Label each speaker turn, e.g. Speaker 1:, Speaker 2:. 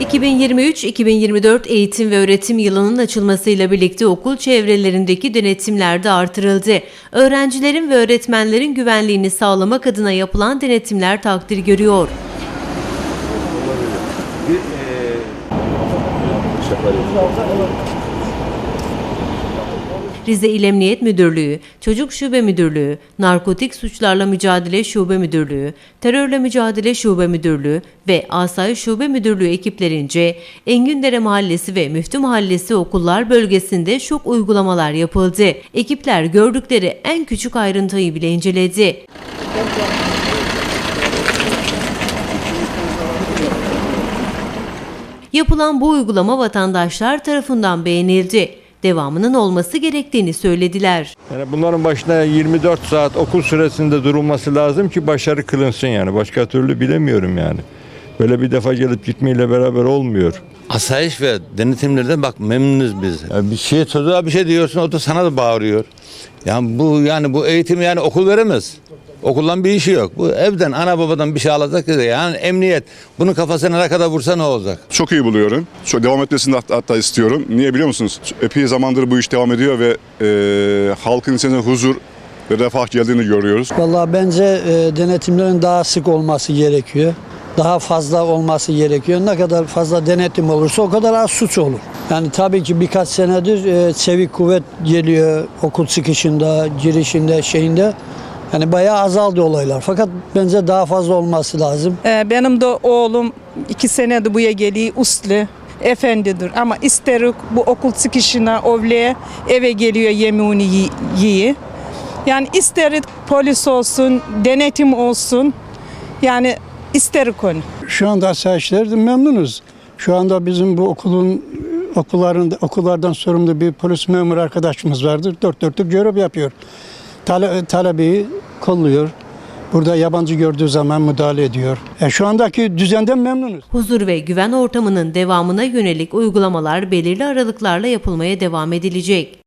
Speaker 1: 2023-2024 eğitim ve öğretim yılının açılmasıyla birlikte okul çevrelerindeki denetimler de artırıldı. Öğrencilerin ve öğretmenlerin güvenliğini sağlamak adına yapılan denetimler takdir görüyor. Rize İl Emniyet Müdürlüğü, Çocuk Şube Müdürlüğü, Narkotik Suçlarla Mücadele Şube Müdürlüğü, Terörle Mücadele Şube Müdürlüğü ve Asayiş Şube Müdürlüğü ekiplerince Engündere Mahallesi ve Müftü Mahallesi okullar bölgesinde şok uygulamalar yapıldı. Ekipler gördükleri en küçük ayrıntıyı bile inceledi. Yapılan bu uygulama vatandaşlar tarafından beğenildi. Devamının olması gerektiğini söylediler.
Speaker 2: Yani bunların başına 24 saat okul süresinde durulması lazım ki başarı kılınsın yani. Başka türlü bilemiyorum yani. Böyle bir defa gelip gitmeyle beraber olmuyor.
Speaker 3: Asayiş ve denetimlerden bak memnunuz biz. Ya bir şey çocuğa bir şey diyorsun o da sana da bağırıyor. Yani bu yani bu eğitim yani okul veremez. Okuldan bir işi yok. Bu evden ana babadan bir şey alacak ya. Yani emniyet bunun kafasına ne kadar vursa ne olacak?
Speaker 4: Çok iyi buluyorum. Çok devam etmesini hatta, hatta istiyorum. Niye biliyor musunuz? Epey zamandır bu iş devam ediyor ve e, halkın içine huzur ve refah geldiğini görüyoruz.
Speaker 5: Vallahi bence e, denetimlerin daha sık olması gerekiyor. Daha fazla olması gerekiyor. Ne kadar fazla denetim olursa o kadar az suç olur. Yani tabii ki birkaç senedir e, çevik kuvvet geliyor okul çıkışında, girişinde, şeyinde. Yani bayağı azaldı olaylar. Fakat bence daha fazla olması lazım.
Speaker 6: Ee, Benim de oğlum iki senedir buraya geliyor uslu, efendidir. Ama isterik bu okul çıkışına, ovleye eve geliyor yemeğini yi- yiyi. Yani isterik polis olsun, denetim olsun. Yani isterik onu.
Speaker 7: Şu anda asayişlerden memnunuz. Şu anda bizim bu okulun okullarında okullardan sorumlu bir polis memuru arkadaşımız vardır. Dört dörtlük görev yapıyor. Tale, talebeyi kolluyor. Burada yabancı gördüğü zaman müdahale ediyor. E, şu andaki düzenden memnunuz.
Speaker 1: Huzur ve güven ortamının devamına yönelik uygulamalar belirli aralıklarla yapılmaya devam edilecek.